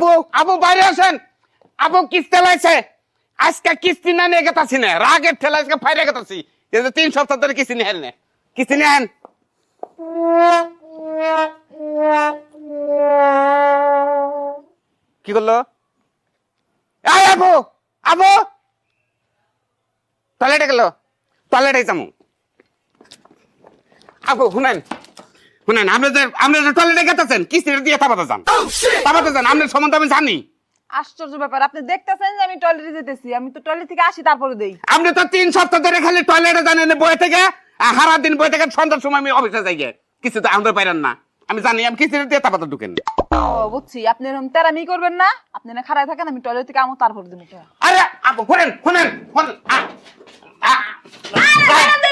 আপু আপু বাইরে আসেন। আপু কিস্তি লাইছে। আজকে কিস্তি না নিয়ে গেতাছি না, রাগের ঠেলা আজকে ফাইরে গেতাছি। তিন সপ্তাহ ধরে কিস্তি নিয়ে না। কিস্তি নিয়ে আন কি করল? এই আপু আপু টয়লেটে গেল। টয়লেটে যাব আপু শুনেন। শুনেন আপনি যে আপনি যে টয়লেটে গেতেছেন কিস্তিটা দিয়ে তাবাতে যান। তাবাতে যান আপনার সম্বন্ধে আমি জানি আশ্চর্য ব্যাপার আপনি দেখতেছেন যে আমি টয়লেটে যেতেছি আমি তো টয়লেট থেকে আসি তারপরে দেই। আপনি তো তিন সপ্তাহ ধরে খালি টয়লেটে জানেন বই থেকে আর দিন বই থেকে সন্ধ্যার সময় আমি অফিসে যাই কিছু তো আমাদের পাইরেন না। আমি জানি আমি কিস্তিটা দিয়ে তাবাতে ঢুকেন। ও বুঝছি আপনি এরকম তেরামি করবেন না আপনি না খাড়ায় থাকেন আমি টয়লেট থেকে আমো তারপরে দিব। আরে আপু শুনেন শুনেন শুনেন আ, আ,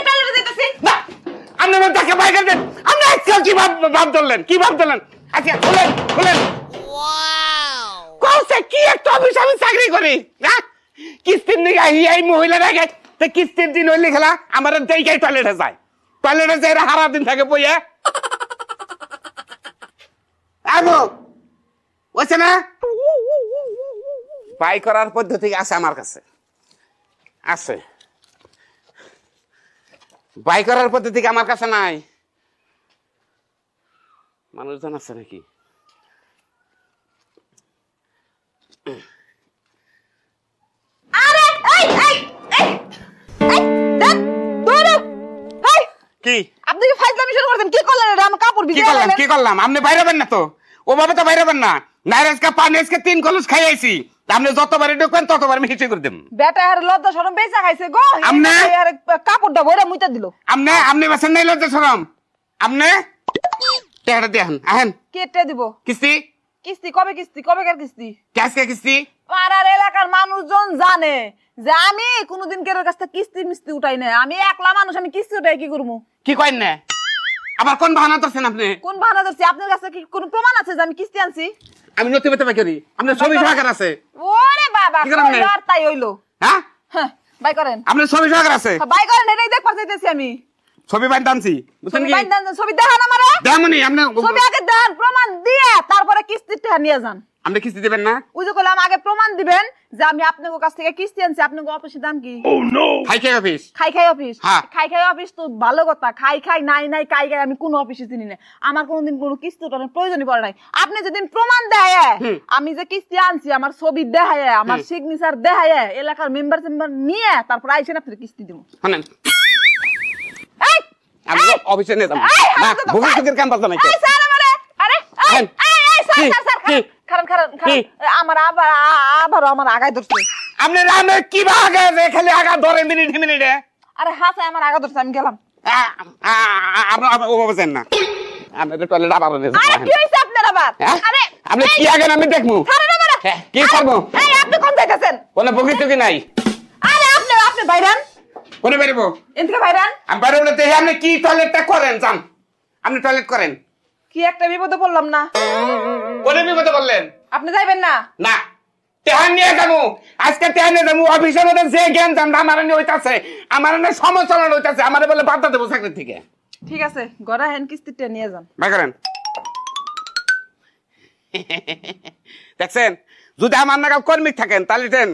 টয়লেটে যেতেছি না আপনি আমার তাকে বাইরে দেন আপনি কি ভাব ভাব ধরলেন? কি ভাব ধরলেন? আচ্ছা খুলেন খুলেন কৌশে কি একটা অফিস আমি চাকরি করি? হ্যাঁ? কিস্তির নিয়ে এই মহিলার আগে তো কিস্তির দিন হইলে খেলা আমার দেখাই টয়লেটে যায়। টয়লেটে যায় সারা দিন থাকে বইয়ে। আবো বুঝছে না? বাই করার পদ্ধতি আছে আমার কাছে। আছে। বাই করার পদ্ধতি আমার কাছে নাই? মানুষজন আছে নাকি? আরে এই এই এই এই দেখ দৌড়ো হেই কি? আপনি কি ফাইজলামি শুরু করতেন কি করলেন এটা? আমার কাপড় কি করলাম? কি করলাম? আপনি বাইরে না তো? ওভাবে তো বাইরে না। নাইরাজকে পানি তিন কলস খাই আইছি তা আপনি যতবারই ঢুকবেন ততবার আমি হিসেবে করে দেব। বেটা আর লজ্জা শরম বেচা খাইছে গো। আর কাপড়টা বইরা মুইতা দিল। আপনি আপনি বেছেন নাই লজ্জা সরম আপনি টেহাটা দিয়ে আহেন। আহেন কেটে দিব। কিস্তি? কিস্তি কবে কিস্তি কবে কার কিস্তি? ক্যাশকে কিস্তি? পাড়ার এলাকার মানুষজন জানে যে আমি কোনোদিন কেউ কাছ থেকে কিস্তি মিস্তি উঠাই না আমি একলা মানুষ আমি কিস্তি উঠাই কি করব? কি করেন না? আবার কোন বাহানা করছেন আপনি? কোন বাহানা ধরছি? আপনার কাছে কি কোনো প্রমাণ আছে যে আমি কিস্তি আনছি? আমি নথি পেতে করি আপনার ছবি সহকার আছে। ওরে বাবা কি করেন আর তাই হইল। হ্যাঁ? হ্যাঁ বাই করেন। আপনার ছবি সহকার আছে। বাই করেন এটাই দেখ পারতেছি আমি। ছবি বাইন টানছি। বুঝছেন ছবি কি? ছবি দেখান আমারে। দেমনি আপনি ছবি আগে দেন প্রমাণ দিয়ে তারপরে কিস্তির টাকা নিয়ে যান। আপনি কিস্তি দেবেন না? ওই যে করলাম আগে প্রমাণ দিবেন যে আমি আপনার কাছ থেকে কিস্তি আনছি আপনার অফিসের দাম কি? হাই কে অফিস। খাই খাই অফিস। হ্যাঁ। খাই খাই অফিস তো ভালো কথা খাই খাই নাই নাই কাই খাই আমি কোন অফিসে চিনি না। আমার কোনোদিন কোনো কিস্তি ওঠানোর প্রয়োজনই পড়ে নাই। আপনি যেদিন প্রমাণ দেয় আমি যে কিস্তি আনছি আমার ছবি দেখায় আমার সিগনেচার দেখায় এলাকার মেম্বার চেম্বার নিয়ে তারপর আইসেন আপনার কিস্তি দিব। এই, অফিসে নিয়ে যাব। না তো- ভবিষ্যতের কাম বাজা নাই স্যার, আমারে, আরে, আহেন। এই, এই, স্যার, স্যার? খারান, খারান, খারান, আমার আবার আবার আমার আগায় ধরছে। আপনি রামে কি ভাগে খালি আগা ধরে মিনিট মিনিটে? আরে হ্যাঁ স্যার, আমার আগা ধরছে আমি গেলাম। আপনি ও বাবা না। আপনি তো টয়লেট আবার নিয়ে আরে যাবেন কি হয়েছে আপনার আবার? হ্যাঁ? আরে আপনি কি আগে আমি। হ্যাঁ, কি করব? এই, আপনি কোন যাইতেছেন? কোনো বগিত কি নাই? আরে আপনি আপনি বাইরান কোনে বেরবো? এদিকে বাইরান। আমি বেরবো না দেখে আপনি কি টয়লেটটা করেন যান আপনি টয়লেট করেন। কি একটা বিপদে পড়লাম না? কোনে বিপদে বললেন আপনি যাইবেন না? না। তেহান নিয়ে যাব। আজকে তেহান নিয়ে যাব অফিসের মধ্যে যে জ্ঞান জান আমার নিয়ে হইতাছে আমার নিয়ে সমচলন হইতাছে আমার বলে বার্তা দেবো চাকরি থেকে। ঠিক আছে গড়া হ্যান কিস্তিটা নিয়ে যান। বাই করেন। দেখছেন? যদি আমার নাগাল কর্মী থাকেন তাহলে ট্রেন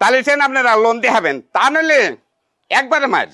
তাহলে ট্রেন আপনারা লোন দিয়ে হবেন। তা নাহলে একবারে মার।